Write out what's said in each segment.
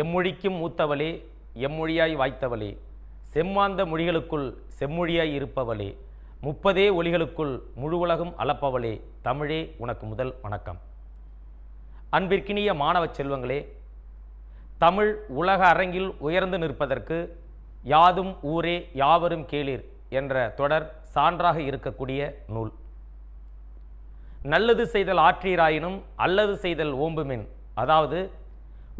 எம்மொழிக்கும் மூத்தவளே எம்மொழியாய் வாய்த்தவளே. செம்மாந்த மொழிகளுக்குள் செம்மொழியாய் இருப்பவளே. முப்பதே ஒளிகளுக்குள் முழு உலகம் அளப்பவளே. தமிழே உனக்கு முதல் வணக்கம். அன்பிற்கினிய மாணவ செல்வங்களே தமிழ் உலக அரங்கில் உயர்ந்து நிற்பதற்கு யாதும் ஊரே யாவரும் கேளீர் என்ற தொடர் சான்றாக இருக்கக்கூடிய நூல். நல்லது செய்தல் ஆற்றீராயினும் அல்லது செய்தல் ஓம்புமின். அதாவது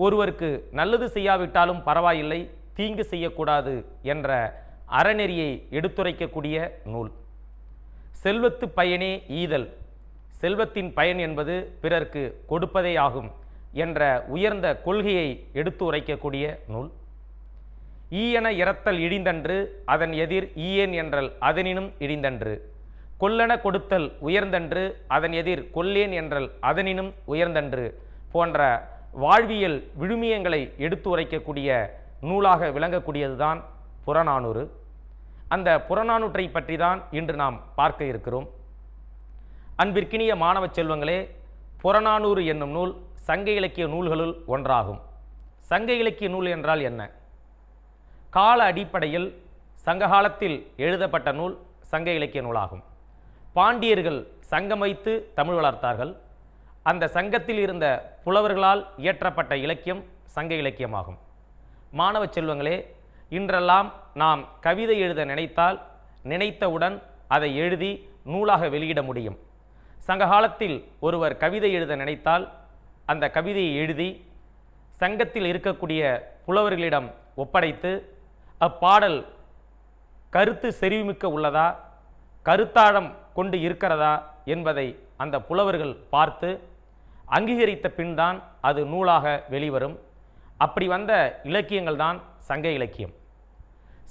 ஒருவருக்கு நல்லது செய்யாவிட்டாலும் பரவாயில்லை தீங்கு செய்யக்கூடாது என்ற அறநெறியை எடுத்துரைக்கக்கூடிய நூல். செல்வத்து பயனே ஈதல். செல்வத்தின் பயன் என்பது பிறர்க்கு கொடுப்பதே ஆகும் என்ற உயர்ந்த கொள்கையை எடுத்து உரைக்கக்கூடிய நூல். ஈயென இறத்தல் இடிந்தன்று அதன் எதிர் ஈயேன் என்றல் அதனினும் இடிந்தன்று. கொல்லென கொடுத்தல் உயர்ந்தன்று அதன் எதிர் கொல்லேன் என்றல் அதனினும் உயர்ந்தன்று போன்ற வாழ்வியல் விழுமியங்களை எடுத்து உரைக்கக்கூடிய நூலாக விளங்கக்கூடியதுதான் புறநானூறு. அந்த புறநானூற்றை பற்றி தான் இன்று நாம் பார்க்க இருக்கிறோம். அன்பிற்கினிய மாணவ செல்வங்களே புறநானூறு என்னும் நூல் சங்க இலக்கிய நூல்களுள் ஒன்றாகும். சங்க இலக்கிய நூல் என்றால் என்ன? கால அடிப்படையில் சங்ககாலத்தில் எழுதப்பட்ட நூல் சங்க இலக்கிய நூலாகும். பாண்டியர்கள் சங்கம் வைத்து தமிழ் வளர்த்தார்கள். அந்த சங்கத்தில் இருந்த புலவர்களால் இயற்றப்பட்ட இலக்கியம் சங்க இலக்கியமாகும். மாணவ செல்வங்களே இன்றெல்லாம் நாம் கவிதை எழுத நினைத்தால் நினைத்தவுடன் அதை எழுதி நூலாக வெளியிட முடியும். சங்ககாலத்தில் ஒருவர் கவிதை எழுத நினைத்தால் அந்த கவிதையை எழுதி சங்கத்தில் இருக்கக்கூடிய புலவர்களிடம் ஒப்படைத்து அப்பாடல் கருத்து செறிவுமிக்க உள்ளதா? கருத்தாழம் கொண்டு இருக்கிறதா? என்பதை அந்த புலவர்கள் பார்த்து அங்கீகரித்த பின்தான் அது நூலாக வெளிவரும். அப்படி வந்த இலக்கியங்கள் தான் சங்க இலக்கியம்.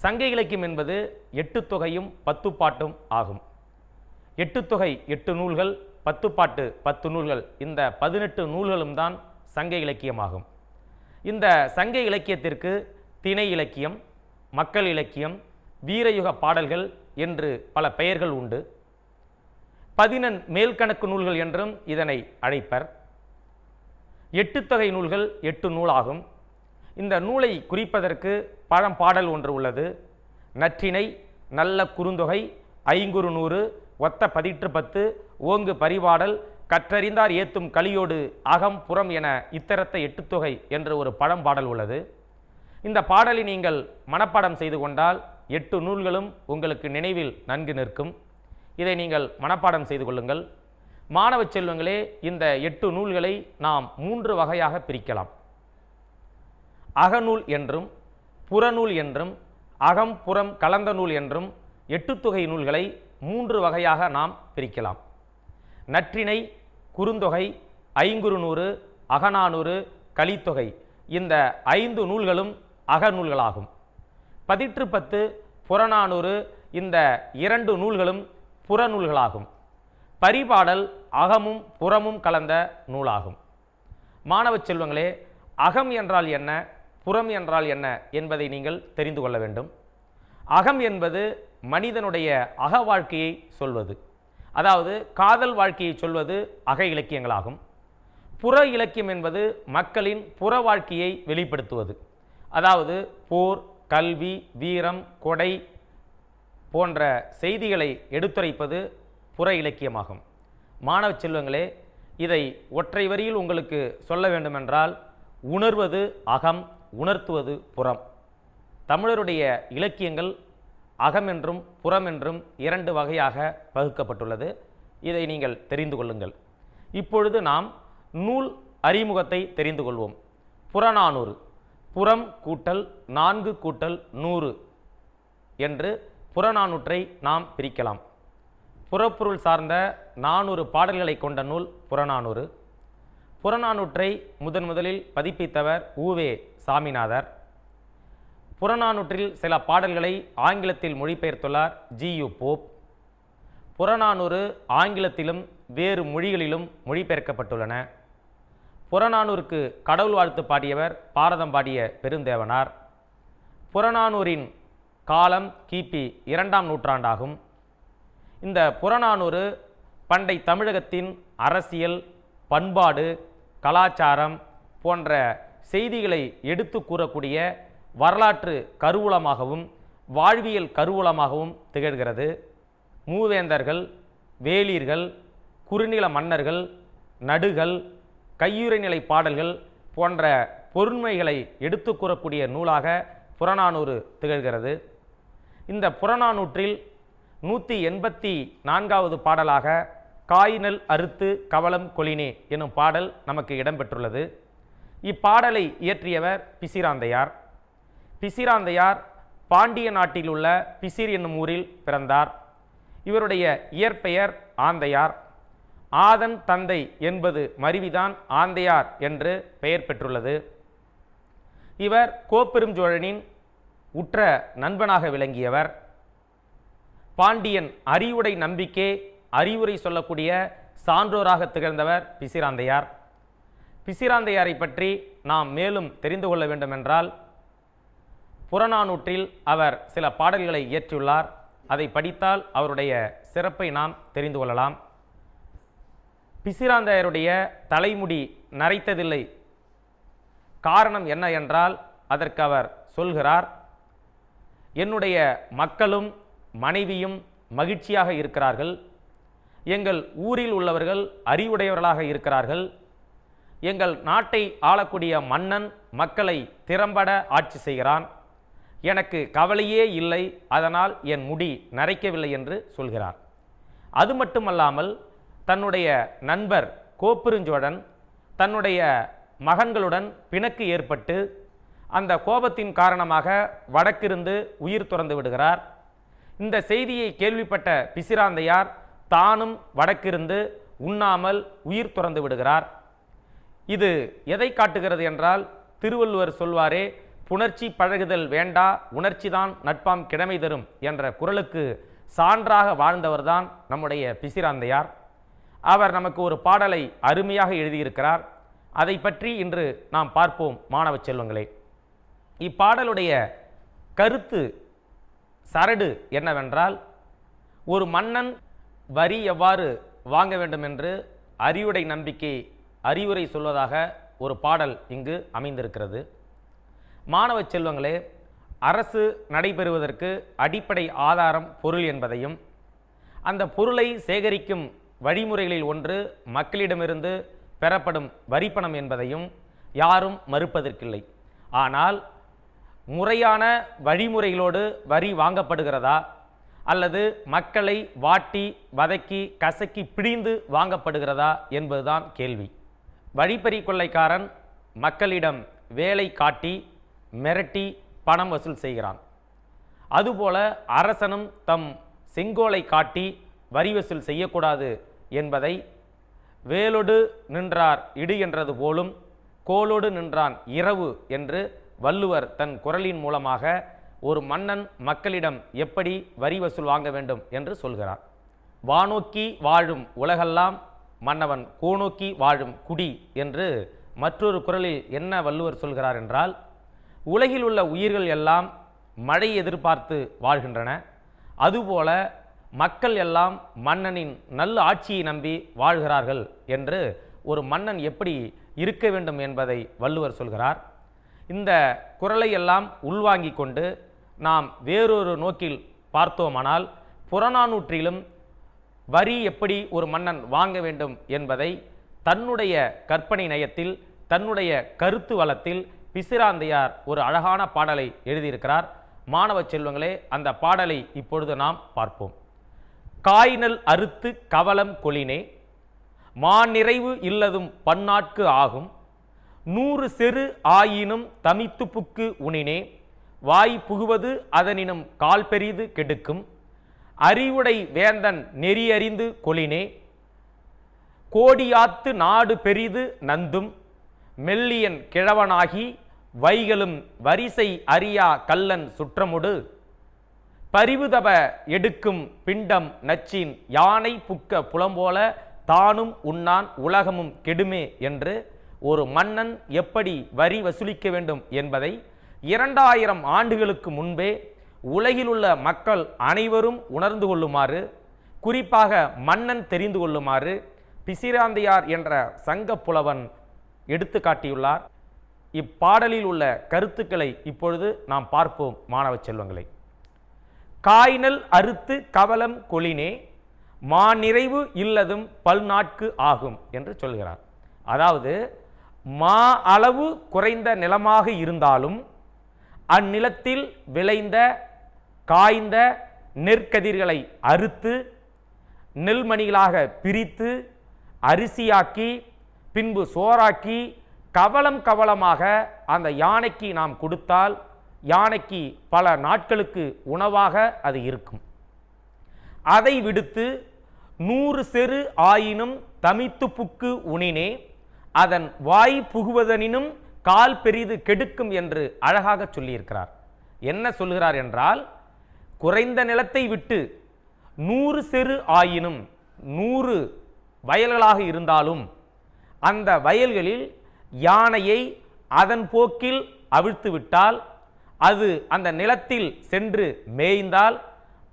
சங்க இலக்கியம் என்பது எட்டு தொகையும் பத்து பாட்டும் ஆகும். எட்டு தொகை எட்டு நூல்கள் பத்து பாட்டு பத்து நூல்கள் இந்த பதினெட்டு நூல்களும் தான் சங்க இலக்கியமாகும். இந்த சங்க இலக்கியத்திற்கு திணை இலக்கியம் மக்கள் இலக்கியம் வீரயுக பாடல்கள் என்று பல பெயர்கள் உண்டு. பதினெண் மேல்கணக்கு நூல்கள் என்றும் இதனை அழைப்பர். எட்டு தொகை நூல்கள் எட்டு நூலாகும். இந்த நூலை குறிப்பதற்கு பழம்பாடல் ஒன்று உள்ளது. நற்றினை நல்ல குறுந்தொகை ஐங்குறு நூறு ஒத்த பதிற்று பத்து ஓங்கு பரிபாடல் கற்றறிந்தார் ஏத்தும் கலியோடு அகம் புறம் என இத்தரத்த எட்டுத்தொகை என்று ஒரு பழம்பாடல் உள்ளது. இந்த பாடலை நீங்கள் மனப்பாடம் செய்து கொண்டால் எட்டு நூல்களும் உங்களுக்கு நினைவில் நன்கு நிற்கும். இதை நீங்கள் மனப்பாடம் செய்து கொள்ளுங்கள். மாணவ செல்வங்களே இந்த எட்டு நூல்களை நாம் மூன்று வகையாக பிரிக்கலாம். அகநூல் என்றும் புறநூல் என்றும் அகம் புறம் கலந்த நூல் என்றும் எட்டுத்தொகை நூல்களை மூன்று வகையாக நாம் பிரிக்கலாம். நற்றினை குறுந்தொகை ஐங்குறுநூறு அகநானூறு கலித்தொகை இந்த ஐந்து நூல்களும் அகநூல்களாகும். பதிற்று பத்து புறநானூறு இந்த இரண்டு நூல்களும் புறநூல்களாகும். பரிபாடல் அகமும் புறமும் கலந்த நூலாகும். மாணவ செல்வங்களே அகம் என்றால் என்ன புறம் என்றால் என்ன என்பதை நீங்கள் தெரிந்து கொள்ள வேண்டும். அகம் என்பது மனிதனுடைய அக வாழ்க்கையை சொல்வது. அதாவது காதல் வாழ்க்கையை சொல்வது அக இலக்கியங்களாகும். புற இலக்கியம் என்பது மக்களின் புற வாழ்க்கையை வெளிப்படுத்துவது. அதாவது போர் கல்வி வீரம் கொடை போன்ற செய்திகளை எடுத்துரைப்பது புற இலக்கியமாகும். மாணவ செல்வங்களே இதை ஒற்றை வரியில் உங்களுக்கு சொல்ல வேண்டுமென்றால் உணர்வது அகம் உணர்த்துவது புறம். தமிழருடைய இலக்கியங்கள் அகம் என்றும் புறம் என்றும் இரண்டு வகையாக பகுக்கப்பட்டுள்ளது. இதை நீங்கள் தெரிந்து கொள்ளுங்கள். இப்பொழுது நாம் நூல் அறிமுகத்தை தெரிந்து கொள்வோம். புறநானூறு புறம் கூட்டல் நான்கு கூட்டல் நூறு என்று புறநானூற்றை நாம் பிரிக்கலாம். புறப்பொருள் சார்ந்த நானூறு பாடல்களை கொண்ட நூல் புறநானூறு. புறநானூற்றை முதன் முதலில் பதிப்பித்தவர் ஊவே சாமிநாதர். புறநானூற்றில் சில பாடல்களை ஆங்கிலத்தில் மொழிபெயர்த்துள்ளார் ஜி யு போப். புறநானூறு ஆங்கிலத்திலும் வேறு மொழிகளிலும் மொழிபெயர்க்கப்பட்டுள்ளன. புறநானூருக்கு கடவுள் வாழ்த்து பாடியவர் பாரதம் பாடிய பெருந்தேவனார். புறநானூரின் காலம் கிபி இரண்டாம் நூற்றாண்டாகும். இந்த புறநானூறு பண்டை தமிழகத்தின் அரசியல் பண்பாடு கலாச்சாரம் போன்ற செய்திகளை எடுத்து கூறக்கூடிய வரலாற்று கருவூலமாகவும் வாழ்வியல் கருவூலமாகவும் திகழ்கிறது. மூவேந்தர்கள் வேலீர்கள் குறுநில மன்னர்கள் நடுகள் கையுறைநிலை பாடல்கள் போன்ற பொருண்மைகளை எடுத்து கூறக்கூடிய நூலாக புறநானூறு திகழ்கிறது. இந்த புறநானூற்றில் நூற்றி எண்பத்தி நான்காவது பாடலாக காயினல் அறுத்து கவலம் கொளினே எனும் பாடல் நமக்கு இடம்பெற்றுள்ளது. இப்பாடலை இயற்றியவர் பிசிராந்தையார். பிசிராந்தையார் பாண்டிய நாட்டில் உள்ள பிசிர் என்னும் ஊரில் பிறந்தார். இவருடைய இயற்பெயர் ஆந்தையார். ஆதன் தந்தை என்பது மருவிதான் ஆந்தையார் என்று பெயர் பெற்றுள்ளது. இவர் கோப்பெருஞ்சோழனின் உற்ற நண்பனாக விளங்கியவர். பாண்டியன் அறிவுடை நம்பிக்கை அறிவுரை சொல்லக்கூடிய சான்றோராக திகழ்ந்தவர் பிசிராந்தையார். பிசிராந்தையாரை பற்றி நாம் மேலும் தெரிந்து கொள்ள வேண்டுமென்றால் புறநானூற்றில் அவர் சில பாடல்களை இயற்றியுள்ளார். அதை படித்தால் அவருடைய சிறப்பை நாம் தெரிந்து கொள்ளலாம். பிசிராந்தையருடைய தலைமுடி நரைத்ததில்லை. காரணம் என்ன என்றால் அதற்கு அவர் சொல்கிறார் என்னுடைய மக்களும் மனைவியும் மகிழ்ச்சியாக இருக்கிறார்கள். எங்கள் ஊரில் உள்ளவர்கள் அறிவுடையவர்களாக இருக்கிறார்கள். எங்கள் நாட்டை ஆளக்கூடிய மன்னன் மக்களை திறம்பட ஆட்சி செய்கிறான். எனக்கு கவலையே இல்லை அதனால் என் முடி நரைக்கவில்லை என்று சொல்கிறார். அது மட்டுமல்லாமல் தன்னுடைய நண்பர் கோப்பெருஞ்சோழன் தன்னுடைய மகன்களுடன் பிணக்கு ஏற்பட்டு அந்த கோபத்தின் காரணமாக வடக்கிருந்து உயிர் துறந்து விடுகிறார். இந்த செய்தியை கேள்விப்பட்ட பிசிராந்தையார் தானும் வடக்கிருந்து உண்ணாமல் உயிர் துறந்து விடுகிறார். இது எதை காட்டுகிறது என்றால் திருவள்ளுவர் சொல்வாரே புணர்ச்சி பழகுதல் வேண்டா உணர்ச்சிதான் நட்பாம் கிழமை தரும் என்ற குரலுக்கு சான்றாக வாழ்ந்தவர்தான் நம்முடைய பிசிராந்தையார் அவர் நமக்கு ஒரு பாடலை அருமையாக எழுதியிருக்கிறார். அதை பற்றி இன்று நாம் பார்ப்போம் மாணவ செல்வங்களே. இப்பாடலுடைய கருத்து சரடு என்னவென்றால் ஒரு மன்னன் வரி எவ்வாறு வாங்க வேண்டும் என்று அறிவுடை நம்பிக்கை அறிவுரை சொல்வதாக ஒரு பாடல் இங்கு அமைந்திருக்கிறது. மாணவ செல்வங்களே அரசு நடைபெறுவதற்கு அடிப்படை ஆதாரம் பொருள் என்பதையும் அந்த பொருளை சேகரிக்கும் வழிமுறைகளில் ஒன்று மக்களிடமிருந்து பெறப்படும் வரிப்பணம் என்பதையும் யாரும் மறுப்பதற்கில்லை. ஆனால் முறையான வழிமுறைகளோடு வரி வாங்கப்படுகிறதா? அல்லது மக்களை வாட்டி வதக்கி கசக்கி பிடிந்து வாங்கப்படுகிறதா என்பதுதான் கேள்வி. வழிப்பறி கொள்ளைக்காரன் மக்களிடம் வேலை காட்டி மிரட்டி பணம் வசூல் செய்கிறான். அதுபோல அரசனும் தம் செங்கோலை காட்டி வரி வசூல் செய்யக்கூடாது என்பதை வேலொடு நின்றார் இடு என்றது போலும் கோலோடு நின்றான் இரவு என்று வள்ளுவர் தன் குரலின் மூலமாக ஒரு மன்னன் மக்களிடம் எப்படி வரி வசூல் வாங்க வேண்டும் என்று சொல்கிறார். வானோக்கி வாழும் உலகெல்லாம் மன்னவன் கோனோக்கி வாழும் குடி என்று மற்றொரு குரலில் என்ன வள்ளுவர் சொல்கிறார் என்றால் உலகில் உள்ள உயிர்கள் எல்லாம் மழை எதிர்பார்த்து வாழ்கின்றன. அதுபோல மக்கள் எல்லாம் மன்னனின் நல்ல ஆட்சியை நம்பி வாழ்கிறார்கள் என்று ஒரு மன்னன் எப்படி இருக்க வேண்டும் என்பதை வள்ளுவர் சொல்கிறார். இந்த குரலை எல்லாம் கொண்டு நாம் வேறொரு நோக்கில் பார்த்தோமானால் புறநானூற்றிலும் வரி எப்படி ஒரு மன்னன் வாங்க வேண்டும் என்பதை தன்னுடைய கற்பனை நயத்தில் தன்னுடைய கருத்து வளத்தில் பிசிராந்தையார் ஒரு அழகான பாடலை எழுதியிருக்கிறார். மாணவ செல்வங்களே அந்த பாடலை இப்பொழுது நாம் பார்ப்போம். காய்நல் அறுத்து கவலம் கொளினே மாநிறைவு இல்லதும் பன்னாட்கு ஆகும் நூறு செரு ஆயினும் தமித்து புக்கு உனினே. வாய் புகுவது அதனினும் கால் பெரிது கெடுக்கும். அறிவுடை வேந்தன் நெறியறிந்து கொளினே. கோடியாத்து நாடு பெரிது நந்தும். மெல்லியன் கிழவனாகி வைகளும் வரிசை அறியா கல்லன் சுற்றமுடு. பரிவுதப எடுக்கும் பிண்டம் நச்சின் யானை புக்க புலம்போல தானும் உண்ணான் உலகமும் கெடுமே என்று ஒரு மன்னன் எப்படி வரி வசூலிக்க வேண்டும் என்பதை இரண்டாயிரம் ஆண்டுகளுக்கு முன்பே உலகிலுள்ள மக்கள் அனைவரும் உணர்ந்து கொள்ளுமாறு குறிப்பாக மன்னன் தெரிந்து கொள்ளுமாறு பிசிராந்தையார் என்ற சங்க புலவன் எடுத்து காட்டியுள்ளார். இப்பாடலில் உள்ள கருத்துக்களை இப்பொழுது நாம் பார்ப்போம் மாணவ செல்வங்களை. காய்நல் அறுத்து கவலம் கொளினே மாநிறைவு இல்லதும் பல்நாட்கு ஆகும் என்று சொல்கிறார். அதாவது மா அளவு குறைந்த நிலமாக இருந்தாலும் அந்நிலத்தில் விளைந்த காய்ந்த நெற்கதிர்களை அறுத்து நெல்மணிகளாக பிரித்து அரிசியாக்கி பின்பு சோறாக்கி கவலம் கவலமாக அந்த யானைக்கு நாம் கொடுத்தால் யானைக்கு பல நாட்களுக்கு உணவாக அது இருக்கும். அதை விடுத்து நூறு செரு ஆயினும் தமித்து புக்கு உணினே அதன் வாய் புகுவதனினும் கால் பெரிது கெடுக்கும் என்று அழகாக சொல்லியிருக்கிறார். என்ன சொல்கிறார் என்றால் குறைந்த நிலத்தை விட்டு நூறு செரு ஆயினும் நூறு வயல்களாக இருந்தாலும் அந்த வயல்களில் யானையை அதன் போக்கில் அவிழ்த்து விட்டால் அது அந்த நிலத்தில் சென்று மேய்ந்தால்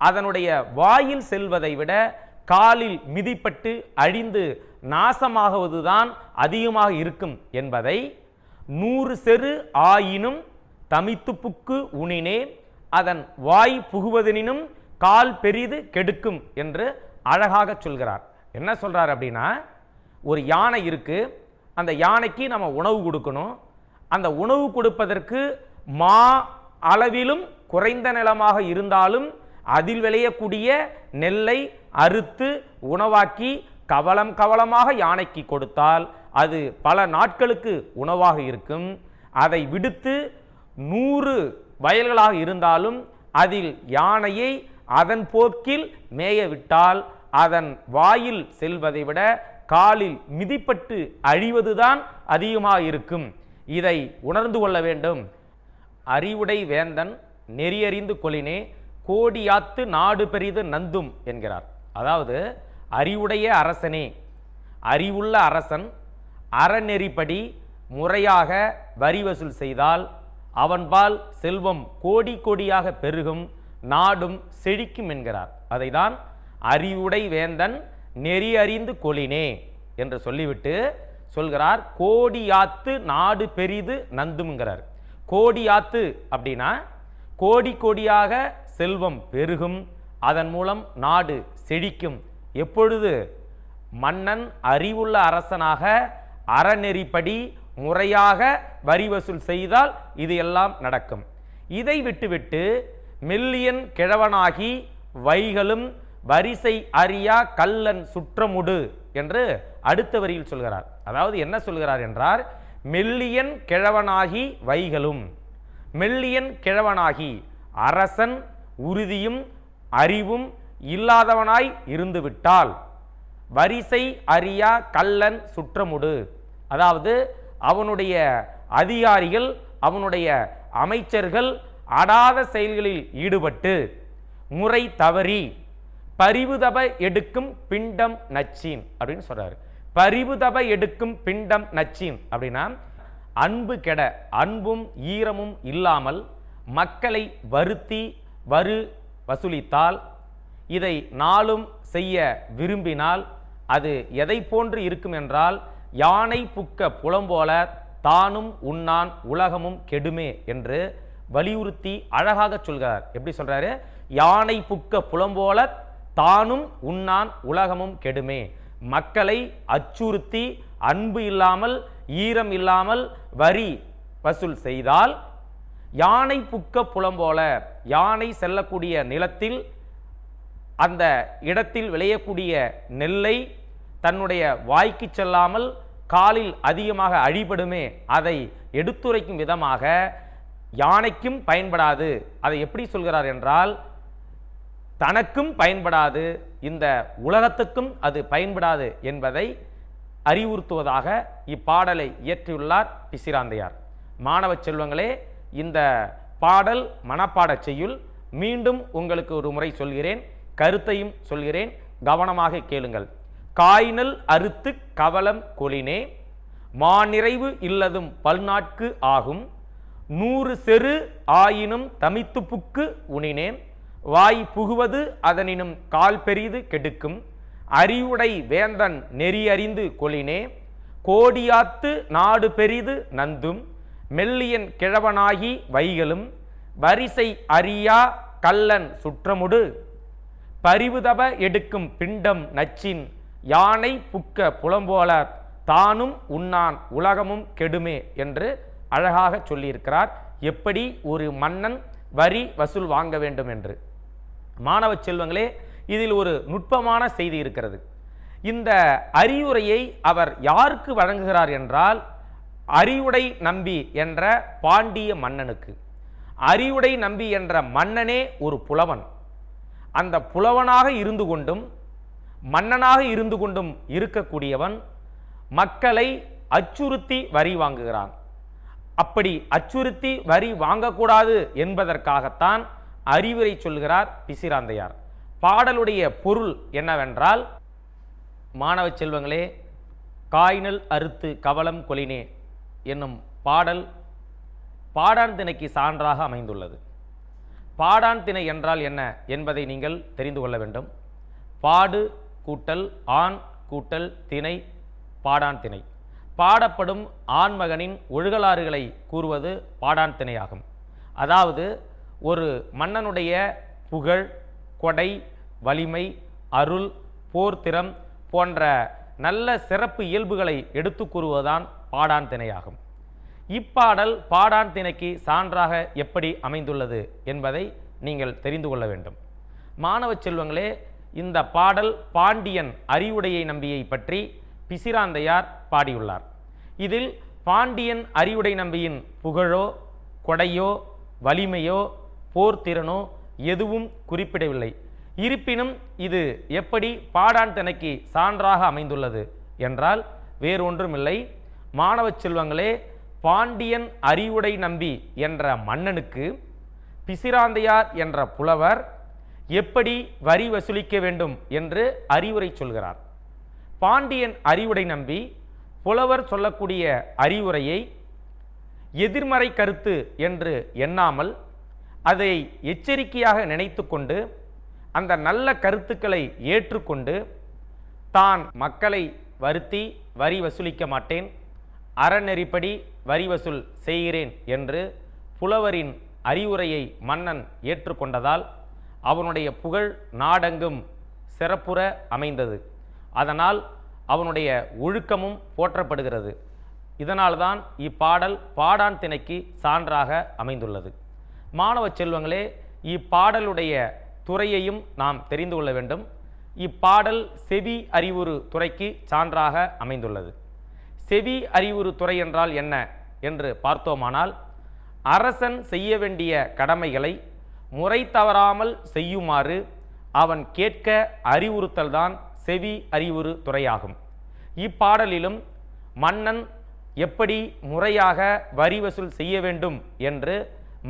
அதனுடைய வாயில் செல்வதை விட காலில் மிதிப்பட்டு அழிந்து நாசமாகுவதுதான் அதிகமாக இருக்கும் என்பதை நூறு செரு ஆயினும் தமித்துப்புக்கு உணினே அதன் வாய் புகுவதனினும் கால் பெரிது கெடுக்கும் என்று அழகாக சொல்கிறார். என்ன சொல்கிறார் அப்படின்னா ஒரு யானை இருக்குது அந்த யானைக்கு நம்ம உணவு கொடுக்கணும். அந்த உணவு கொடுப்பதற்கு மா அளவிலும் குறைந்த நிலமாக இருந்தாலும் அதில் விளையக்கூடிய நெல்லை அறுத்து உணவாக்கி கவலம் கவலமாக யானைக்கு கொடுத்தால் அது பல நாட்களுக்கு உணவாக இருக்கும். அதை விடுத்து நூறு வயல்களாக இருந்தாலும் அதில் யானையை அதன் போக்கில் மேய விட்டால் அதன் வாயில் செல்வதை விட காலில் மிதிப்பட்டு அழிவதுதான் அதிகமாக இருக்கும். இதை உணர்ந்து கொள்ள வேண்டும். அறிவுடை வேந்தன் நெறியறிந்து கொளினே கோடியாத்து நாடு பெரிது நந்தும் என்கிறார். அதாவது அறிவுடைய அரசனே. அறிவுள்ள அரசன் அறநெறிப்படி முறையாக வரி வசூல் செய்தால் அவன்பால் செல்வம் கோடி கோடியாக பெருகும் நாடும் செழிக்கும் என்கிறார். அதைதான் அறிவுடை வேந்தன் நெறி அறிந்து கொளினே என்று சொல்லிவிட்டு சொல்கிறார் கோடியாத்து நாடு பெரிது நந்தும்ங்கிறார். கோடியாத்து அப்படின்னா கோடி கோடியாக செல்வம் பெருகும். அதன் மூலம் நாடு செழிக்கும். எப்பொழுது? மன்னன் அறிவுள்ள அரசனாக அறநெறிப்படி முறையாக வரி வசூல் செய்தால் இது எல்லாம் நடக்கும். இதை விட்டுவிட்டு மில்லியன் கிழவனாகி வைகளும் வரிசை அறியா கல்லன் சுற்றமுடு என்று அடுத்த வரியில் சொல்கிறார். அதாவது என்ன சொல்கிறார் என்றார்? மெல்லியன் கிழவனாகி வைகளும். மெல்லியன் கிழவனாகி அரசன் உறுதியும் அறிவும் இல்லாதவனாய் இருந்துவிட்டால் வரிசை அறியா கல்லன் சுற்றமுடு. அதாவது அவனுடைய அதிகாரிகள் அவனுடைய அமைச்சர்கள் அடாத செயல்களில் ஈடுபட்டு முறை தவறி பரிவுதப எடுக்கும் பிண்டம் நச்சீன் அப்படின்னு சொல்றாரு. பரிவுதப எடுக்கும் பிண்டம் நச்சீன் அப்படின்னா அன்பு கெட அன்பும் ஈரமும் இல்லாமல் மக்களை வருத்தி வரு வசூலித்தால் இதை நாளும் செய்ய விரும்பினால் அது எதை போன்று இருக்கும் என்றால் யானை புக்க புலம்போல தானும் உண்ணான் உலகமும் கெடுமே என்று வலியுறுத்தி அழகாக சொல்கிறார். எப்படி சொல்றாரு? யானை புக்க புலம்போல தானும் உண்ணான் உலகமும் கெடுமே. மக்களை அச்சுறுத்தி அன்பு இல்லாமல் ஈரம் இல்லாமல் வரி வசூல் செய்தால் யானை புக்க புலம்போல யானை செல்லக்கூடிய நிலத்தில் அந்த இடத்தில் விளையக்கூடிய நெல்லை தன்னுடைய வாய்க்கு செல்லாமல் காலில் அதிகமாக அழிபடுமே அதை எடுத்துரைக்கும் விதமாக யானைக்கும் பயன்படாது. அதை எப்படி சொல்கிறார் என்றால் தனக்கும் பயன்படாது இந்த உலகத்துக்கும் அது பயன்படாது என்பதை அறிவுறுத்துவதாக இப்பாடலை இயற்றியுள்ளார் பிசிராந்தையார். மாணவ செல்வங்களே இந்த பாடல் மனப்பாடச் செய்யுள். மீண்டும் உங்களுக்கு ஒரு முறை சொல்கிறேன் கருத்தையும் சொல்கிறேன் கவனமாக கேளுங்கள். காய்நல் அறுத்து கவலம் கொளினே மாநிறைவு இல்லதும் பல்நாட்கு ஆகும். நூறு செரு ஆயினும் தமித்து புக்கு உணினேன் வாய் புகுவது அதனினும் கால் பெரிது கெடுக்கும். அறிவுடை வேந்தன் நெறியறிந்து கொளினே கோடியாத்து நாடு பெரிது நந்தும். மெல்லியன் கிழவனாகி வைகளும் வரிசை அறியா கள்ளன் சுற்றமுடு பரிவுதப எடுக்கும் பிண்டம் நச்சின் யானை புக்க புலம்போல தானும் உண்ணான் உலகமும் கெடுமே என்று அழகாக சொல்லியிருக்கிறார். எப்படி ஒரு மன்னன் வரி வசூல் வாங்க வேண்டும் என்று. மாணவ செல்வங்களே இதில் ஒரு நுட்பமான செய்தி இருக்கிறது. இந்த அறிவுரையை அவர் யாருக்கு வழங்குகிறார் என்றால் அறிவுடை நம்பி என்ற பாண்டிய மன்னனுக்கு. அறிவுடை நம்பி என்ற மன்னனே ஒரு புலவன். அந்த புலவனாக இருந்து கொண்டும் மன்னனாக இருந்து கொண்டும் இருக்கக்கூடியவன் மக்களை அச்சுறுத்தி வரி வாங்குகிறான். அப்படி அச்சுறுத்தி வரி வாங்கக்கூடாது என்பதற்காகத்தான் அறிவுரை சொல்கிறார் பிசிராந்தையார். பாடலுடைய பொருள் என்னவென்றால் மாணவ செல்வங்களே காய்நல் அறுத்து கவலம் கொலினே என்னும் பாடல் பாடான் திணைக்கு சான்றாக அமைந்துள்ளது. பாடான் திணை என்றால் என்ன என்பதை நீங்கள் தெரிந்து கொள்ள வேண்டும். பாடு கூட்டல் ஆண் கூட்டல் திணை பாடான் திணை. பாடப்படும் ஆண்மகனின் ஒழுகலாறுகளை கூறுவது பாடான் திணையாகும். அதாவது ஒரு மன்னனுடைய புகழ் கொடை வலிமை அருள் போர்த்திறம் போன்ற நல்ல சிறப்பு இயல்புகளை எடுத்து கூறுவதுதான் பாடான் திணையாகும் இப்பாடல் பாடான் திணைக்கு சான்றாக எப்படி அமைந்துள்ளது என்பதை நீங்கள் தெரிந்து கொள்ள வேண்டும். மாணவ செல்வங்களே இந்த பாடல் பாண்டியன் அறிவுடையை நம்பியை பற்றி பிசிராந்தையார் பாடியுள்ளார். இதில் பாண்டியன் அறிவுடை நம்பியின் புகழோ கொடையோ வலிமையோ போர்த்திறனோ எதுவும் குறிப்பிடவில்லை. இருப்பினும் இது எப்படி பாடான் திணைக்கு சான்றாக அமைந்துள்ளது என்றால் வேறொன்றுமில்லை. மாணவ செல்வங்களே பாண்டியன் அறிவுடை நம்பி என்ற மன்னனுக்கு பிசிராந்தையார் என்ற புலவர் எப்படி வரி வசூலிக்க வேண்டும் என்று அறிவுரை சொல்கிறார். பாண்டியன் அறிவுடை நம்பி புலவர் சொல்லக்கூடிய அறிவுரையை எதிர்மறை கருத்து என்று எண்ணாமல் அதை எச்சரிக்கையாக நினைத்து கொண்டு அந்த நல்ல கருத்துக்களை ஏற்றுக்கொண்டு தான் மக்களை வருத்தி வரி வசூலிக்க மாட்டேன். அறநெறிப்படி வரி வசூல் செய்கிறேன் என்று புலவரின் அறிவுரையை மன்னன் ஏற்றுக்கொண்டதால் அவனுடைய புகழ் நாடெங்கும் சிறப்புற அமைந்தது. அதனால் அவனுடைய ஒழுக்கமும் போற்றப்படுகிறது. இதனால்தான் இப்பாடல் பாடான் திணைக்கு சான்றாக அமைந்துள்ளது. மாணவ செல்வங்களே இப்பாடலுடைய துறையையும் நாம் தெரிந்து கொள்ள வேண்டும். இப்பாடல் செவி அறிவுறு துறைக்கு சான்றாக அமைந்துள்ளது. செவி அறிவுறு துறை என்றால் என்ன என்று பார்த்தோமானால் அரசன் செய்ய வேண்டிய கடமைகளை முறை தவறாமல் செய்யுமாறு அவன் கேட்க அறிவுறுத்தல்தான் செவி அறிவுறு துறையாகும். இப்பாடலிலும் மன்னன் எப்படி முறையாக வரி வசூல் செய்ய வேண்டும் என்று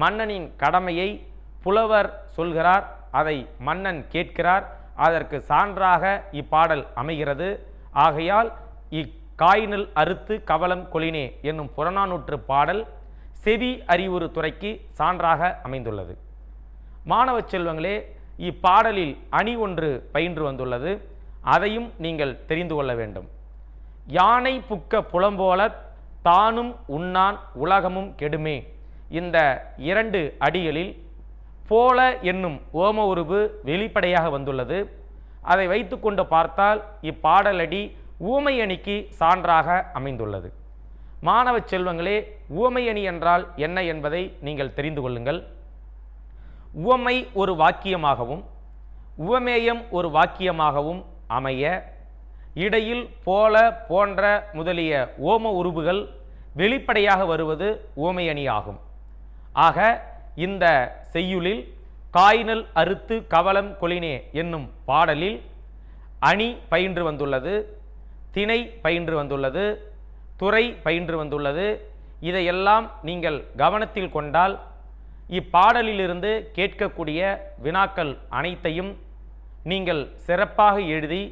மன்னனின் கடமையை புலவர் சொல்கிறார் அதை மன்னன் கேட்கிறார். அதற்கு சான்றாக இப்பாடல் அமைகிறது. ஆகையால் காயினல் அறுத்து கவலம் கொளினே என்னும் புறநானூற்று பாடல் செவி அறிவுறு துறைக்கு சான்றாக அமைந்துள்ளது. மாணவ செல்வங்களே இப்பாடலில் அணி ஒன்று பயின்று வந்துள்ளது. அதையும் நீங்கள் தெரிந்து கொள்ள வேண்டும். யானை புக்க புலம்போல தானும் உண்ணான் உலகமும் கெடுமே. இந்த இரண்டு அடிகளில் போல என்னும் ஓம உருவு வெளிப்படையாக வந்துள்ளது. அதை வைத்துக்கொண்டு பார்த்தால் இப்பாடலடி ஊமை அணிக்கு சான்றாக அமைந்துள்ளது. மாணவ செல்வங்களே ஊமை அணி என்றால் என்ன என்பதை நீங்கள் தெரிந்து கொள்ளுங்கள். உவமை ஒரு வாக்கியமாகவும் உவமேயம் ஒரு வாக்கியமாகவும் அமைய இடையில் போல போன்ற முதலிய ஓம உருவுகள் வெளிப்படையாக வருவது ஓமையணியாகும் ஆக இந்த செய்யுளில் காய்நல் அறுத்து கவலம் கொளினே என்னும் பாடலில் அணி பயின்று வந்துள்ளது. திணை பயின்று வந்துள்ளது துறை பயின்று வந்துள்ளது. இதையெல்லாம் நீங்கள் கவனத்தில் கொண்டால் இப்பாடலிலிருந்து கேட்கக்கூடிய வினாக்கள் அனைத்தையும் நீங்கள் சிறப்பாக எழுதி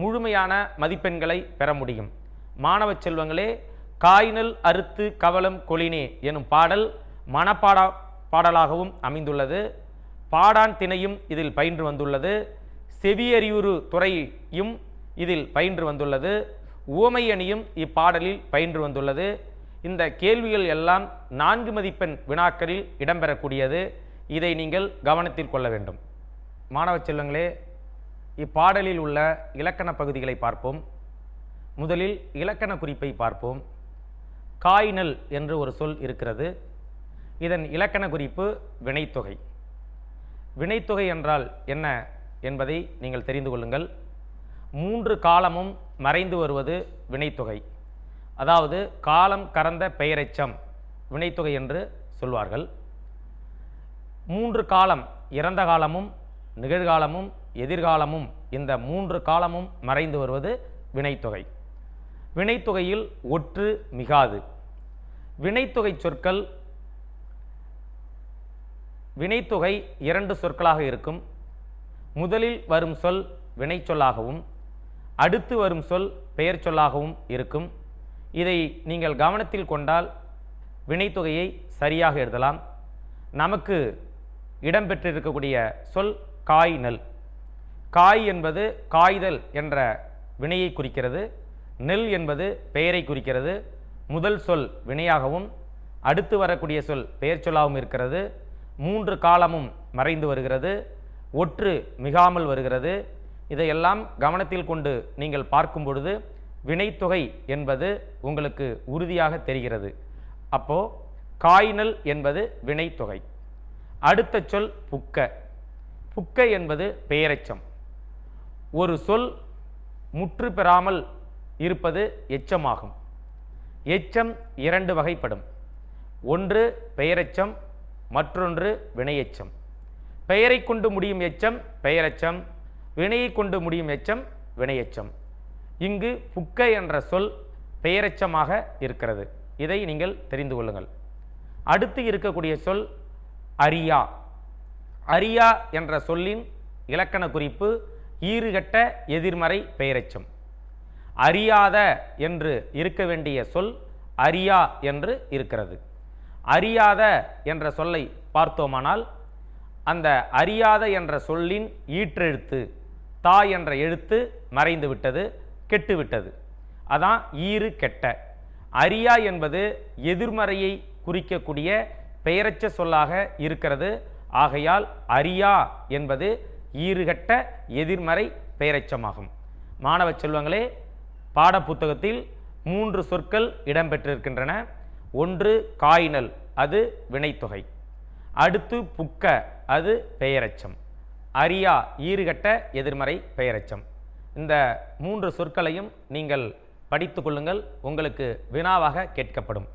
முழுமையான மதிப்பெண்களை பெற முடியும். மாணவ செல்வங்களே காய்நல் அறுத்து கவலம் கொளினே எனும் பாடல் மனப்பாடா பாடலாகவும் அமைந்துள்ளது. பாடான் திணையும் இதில் பயின்று வந்துள்ளது. செவியறிவுறு துறையும் இதில் பயின்று வந்துள்ளது. உவமை அணியும் இப்பாடலில் பயின்று வந்துள்ளது. இந்த கேள்விகள் எல்லாம் நான்கு மதிப்பெண் வினாக்களில் இடம்பெறக்கூடியது. இதை நீங்கள் கவனத்தில் கொள்ள வேண்டும். மாணவ செல்வங்களே இப்பாடலில் உள்ள இலக்கண பகுதிகளை பார்ப்போம். முதலில் இலக்கண குறிப்பை பார்ப்போம். காய்நல் என்று ஒரு சொல் இருக்கிறது. இதன் இலக்கண குறிப்பு வினைத்தொகை. வினைத்தொகை என்றால் என்ன என்பதை நீங்கள் தெரிந்து கொள்ளுங்கள். மூன்று காலமும் மறைந்து வருவது வினைத்தொகை. அதாவது காலம் கறந்த பெயரெச்சம் வினைத்தொகை என்று சொல்வார்கள். மூன்று காலம் இறந்த காலமும் நிகழ்காலமும் எதிர்காலமும் இந்த மூன்று காலமும் மறைந்து வருவது வினைத்தொகை. வினைத்தொகையில் ஒற்று மிகாது. வினைத்தொகை சொற்கள் வினைத்தொகை இரண்டு சொற்களாக இருக்கும். முதலில் வரும் சொல் வினைச்சொல்லாகவும் அடுத்து வரும் சொல் பெயர் சொல்லாகவும் இருக்கும். இதை நீங்கள் கவனத்தில் கொண்டால் வினைத்தொகையை சரியாக எழுதலாம். நமக்கு இடம்பெற்றிருக்கக்கூடிய சொல் காய் நெல். காய் என்பது காய்தல் என்ற வினையை குறிக்கிறது. நெல் என்பது பெயரை குறிக்கிறது. முதல் சொல் வினையாகவும் அடுத்து வரக்கூடிய சொல் பெயர் சொல்லாகவும் இருக்கிறது. மூன்று காலமும் மறைந்து வருகிறது. ஒற்று மிகாமல் வருகிறது. இதையெல்லாம் கவனத்தில் கொண்டு நீங்கள் பார்க்கும் பொழுது வினைத்தொகை என்பது உங்களுக்கு உறுதியாக தெரிகிறது. அப்போ காயினல் என்பது வினைத்தொகை. அடுத்த சொல் புக்க. புக்க என்பது பெயரெச்சம். ஒரு சொல் முற்று பெறாமல் இருப்பது எச்சமாகும். எச்சம் இரண்டு வகைப்படும். ஒன்று பெயரெச்சம் மற்றொன்று வினையெச்சம். பெயரை கொண்டு முடியும் எச்சம் பெயரெச்சம் வினையை கொண்டு முடியும் எச்சம் வினையெச்சம். இங்கு புக்க என்ற சொல் பெயரெச்சமாக இருக்கிறது. இதை நீங்கள் தெரிந்து கொள்ளுங்கள். அடுத்து இருக்கக்கூடிய சொல் அரியா. அரியா என்ற சொல்லின் இலக்கண குறிப்பு ஈறுகட்ட எதிர்மறை பெயரெச்சம். அறியாத என்று இருக்க வேண்டிய சொல் அரியா என்று இருக்கிறது. அறியாத என்ற சொல்லை பார்த்தோமானால் அந்த அறியாத என்ற சொல்லின் ஈற்றெழுத்து தா என்ற எழுத்து மறைந்து விட்டது கெட்டுவிட்டது அதான் ஈறு கெட்ட. அரியா என்பது எதிர்மறையை குறிக்கக்கூடிய பெயரச்ச சொல்லாக இருக்கிறது. ஆகையால் அரியா என்பது ஈறுகட்ட எதிர்மறை பெயரச்சமாகும். மாணவ செல்வங்களே பாடப்புத்தகத்தில் மூன்று சொற்கள் இடம்பெற்றிருக்கின்றன. ஒன்று காயினல் அது வினைத்தொகை. அடுத்து புக்க அது பெயரச்சம். அரியா ஈறுகட்ட எதிர்மறை பெயரெச்சம். இந்த மூன்று சொற்களையும் நீங்கள் படித்து கொள்ளுங்கள் உங்களுக்கு வினாவாக கேட்கப்படும்.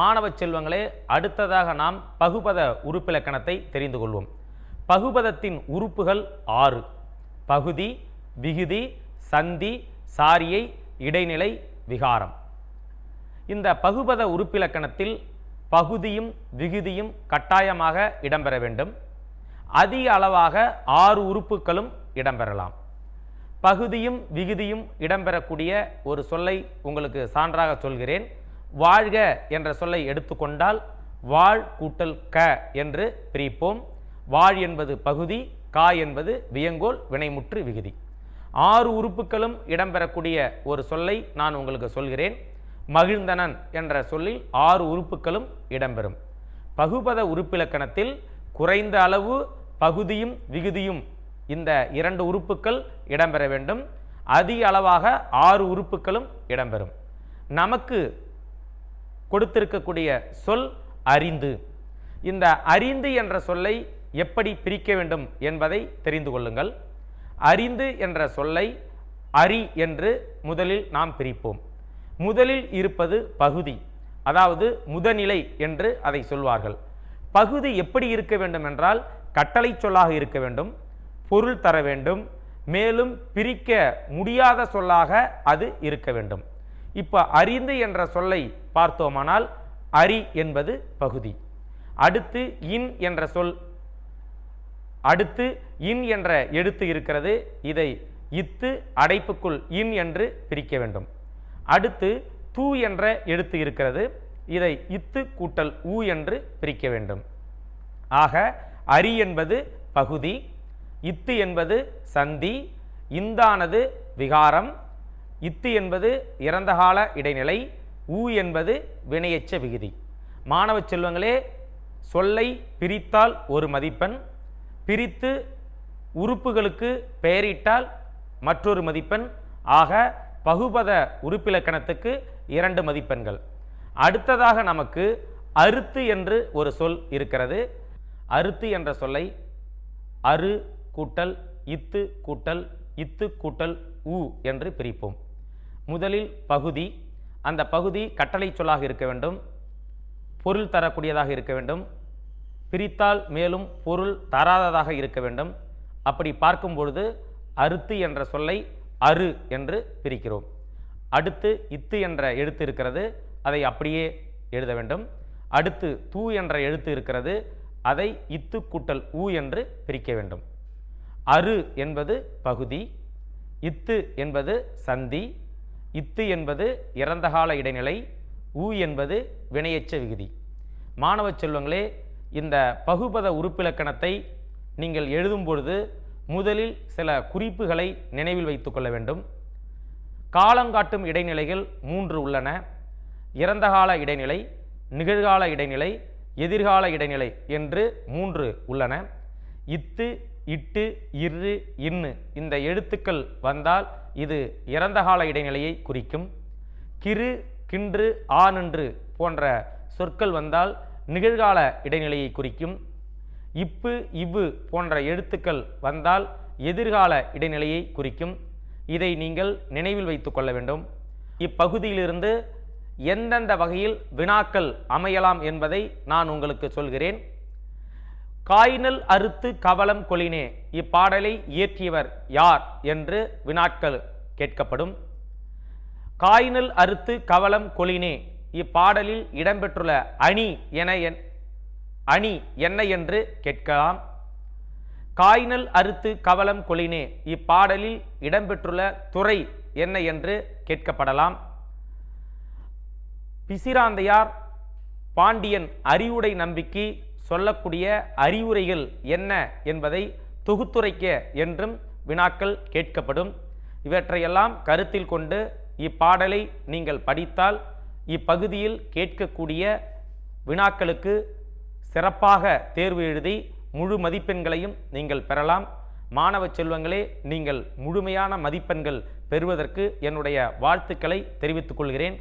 மாணவ செல்வங்களே அடுத்ததாக நாம் பகுபத உறுப்பிலக்கணத்தை தெரிந்து கொள்வோம். பகுபதத்தின் உறுப்புகள் ஆறு. பகுதி விகுதி சந்தி சாரியை இடைநிலை விகாரம். இந்த பகுபத உறுப்பிலக்கணத்தில் பகுதியும் விகுதியும் கட்டாயமாக இடம்பெற வேண்டும். அதிக அளவாக ஆறு உறுப்புகளும் இடம்பெறலாம். பகுதியும் விகுதியும் இடம்பெறக்கூடிய ஒரு சொல்லை உங்களுக்கு சான்றாக சொல்கிறேன். வாழ்க என்ற சொல்லை எடுத்துக்கொண்டால் வாழ் கூட்டல் க என்று பிரிப்போம். வாழ் என்பது பகுதி கா என்பது வியங்கோல் வினைமுற்று விகுதி. ஆறு உறுப்புகளும் இடம்பெறக்கூடிய ஒரு சொல்லை நான் உங்களுக்கு சொல்கிறேன். மகிழ்ந்தனன் என்ற சொல்லில் ஆறு உறுப்புகளும் இடம்பெறும். பகுபத உறுப்பிலக்கணத்தில் குறைந்த அளவு பகுதியும் விகுதியும் இந்த இரண்டு உறுப்புக்கள் இடம்பெற வேண்டும். அதிக அளவாக ஆறு உறுப்புகளும் இடம்பெறும். நமக்கு கொடுத்திருக்கக்கூடிய சொல் அறிந்து. இந்த அறிந்து என்ற சொல்லை எப்படி பிரிக்க வேண்டும் என்பதை தெரிந்து கொள்ளுங்கள். அறிந்து என்ற சொல்லை அறி என்று முதலில் நாம் பிரிப்போம். முதலில் இருப்பது பகுதி அதாவது முதநிலை என்று அதை சொல்வார்கள். பகுதி எப்படி இருக்க வேண்டும் என்றால் கட்டளை சொல்லாக இருக்க வேண்டும் பொருள் தர வேண்டும் மேலும் பிரிக்க முடியாத சொல்லாக அது இருக்க வேண்டும். இப்போ அறிந்து என்ற சொல்லை பார்த்தோமானால் அரி என்பது பகுதி. அடுத்து இன் என்ற சொல் அடுத்து இன் என்ற எழுத்து இருக்கிறது இதை இத்து அடைப்புக்குள் இன் என்று பிரிக்க வேண்டும். அடுத்து தூ என்ற எழுத்து இருக்கிறது இதை இத்து கூட்டல் ஊ என்று பிரிக்க வேண்டும். ஆக அரி என்பது பகுதி இத்து என்பது சந்தி இந்தானது விகாரம் இத்து என்பது இறந்தகால இடைநிலை ஊ என்பது வினையச்ச விகுதி. மாணவ செல்வங்களே சொல்லை பிரித்தால் ஒரு மதிப்பெண் பிரித்து உறுப்புகளுக்கு பெயரிட்டால் மற்றொரு மதிப்பெண் ஆக பகுபத உறுப்பிலக்கணத்துக்கு இரண்டு மதிப்பெண்கள். அடுத்ததாக நமக்கு அறுத்து என்று ஒரு சொல் இருக்கிறது. அறுத்து என்ற சொல்லை அரு கூட்டல் இத்து கூட்டல் இத்து கூட்டல் உ என்று பிரிப்போம். முதலில் பகுதி. அந்த பகுதி கட்டளை சொல்லாக இருக்க வேண்டும். பொருள் தரக்கூடியதாக இருக்க வேண்டும். பிரித்தால் மேலும் பொருள் தராததாக இருக்க வேண்டும். அப்படி பார்க்கும் பொழுது அறுத்து என்ற சொல்லை அரு என்று பிரிக்கிறோம். அடுத்து இத்து என்ற எழுத்து இருக்கிறது. அதை அப்படியே எழுத வேண்டும். அடுத்து தூ என்ற எழுத்து இருக்கிறது. அதை இத்து கூட்டல் ஊ என்று பிரிக்க வேண்டும். அரு என்பது பகுதி இத்து என்பது சந்தி இத்து என்பது இறந்தகால இடைநிலை ஊ என்பது வினையச்ச விகுதி. மாணவ செல்வங்களே இந்த பகுபத உறுப்பிலக்கணத்தை நீங்கள் எழுதும் பொழுது முதலில் சில குறிப்புகளை நினைவில் வைத்துக்கொள்ள வேண்டும். காலங்காட்டும் இடைநிலைகள் மூன்று உள்ளன. இறந்தகால இடைநிலை நிகழ்கால இடைநிலை எதிர்கால இடைநிலை என்று மூன்று உள்ளன. இத்து இட்டு இரு இன்னு இந்த எழுத்துக்கள் வந்தால் இது இறந்த கால இடைநிலையை குறிக்கும். கிரு கின்று ஆனன்று போன்ற சொற்கள் வந்தால் நிகழ்கால இடைநிலையை குறிக்கும். இப்பு இவ்வு போன்ற எழுத்துக்கள் வந்தால் எதிர்கால இடைநிலையை குறிக்கும். இதை நீங்கள் நினைவில் வைத்துக்கொள்ள வேண்டும். இப்பகுதியிலிருந்து எந்தெந்த வகையில் வினாக்கள் அமையலாம் என்பதை நான் உங்களுக்கு சொல்கிறேன். காய்நல் அறுத்து கவலம் கொளினே இப்பாடலை இயற்றியவர் யார் என்று வினாட்கள் கேட்கப்படும். காய்நல் அறுத்து கவலம் கொளினே இப்பாடலில் இடம்பெற்றுள்ள அணி என என்- அணி என்ன என்று கேட்கலாம். காய்நல் அறுத்து கவலம் கொளினே இப்பாடலில் இடம்பெற்றுள்ள துறை என்ன என்று கேட்கப்படலாம். பிசிராந்தையார் பாண்டியன் அறிவுடை நம்பிக்கை சொல்லக்கூடிய அறிவுரைகள் என்ன என்பதை தொகுத்துரைக்க என்றும் வினாக்கள் கேட்கப்படும். இவற்றையெல்லாம் கருத்தில் கொண்டு இப்பாடலை நீங்கள் படித்தால் இப்பகுதியில் கேட்கக்கூடிய வினாக்களுக்கு சிறப்பாக தேர்வு எழுதி முழு மதிப்பெண்களையும் நீங்கள் பெறலாம். மாணவ செல்வங்களே நீங்கள் முழுமையான மதிப்பெண்கள் பெறுவதற்கு என்னுடைய வாழ்த்துக்களை தெரிவித்துக் கொள்கிறேன்.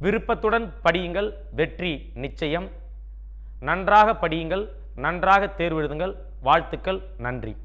விருப்பத்துடன் படியுங்கள். வெற்றி நிச்சயம். நன்றாக படியுங்கள். நன்றாக தேர்வெழுதுங்கள் வாழ்த்துக்கள். நன்றி.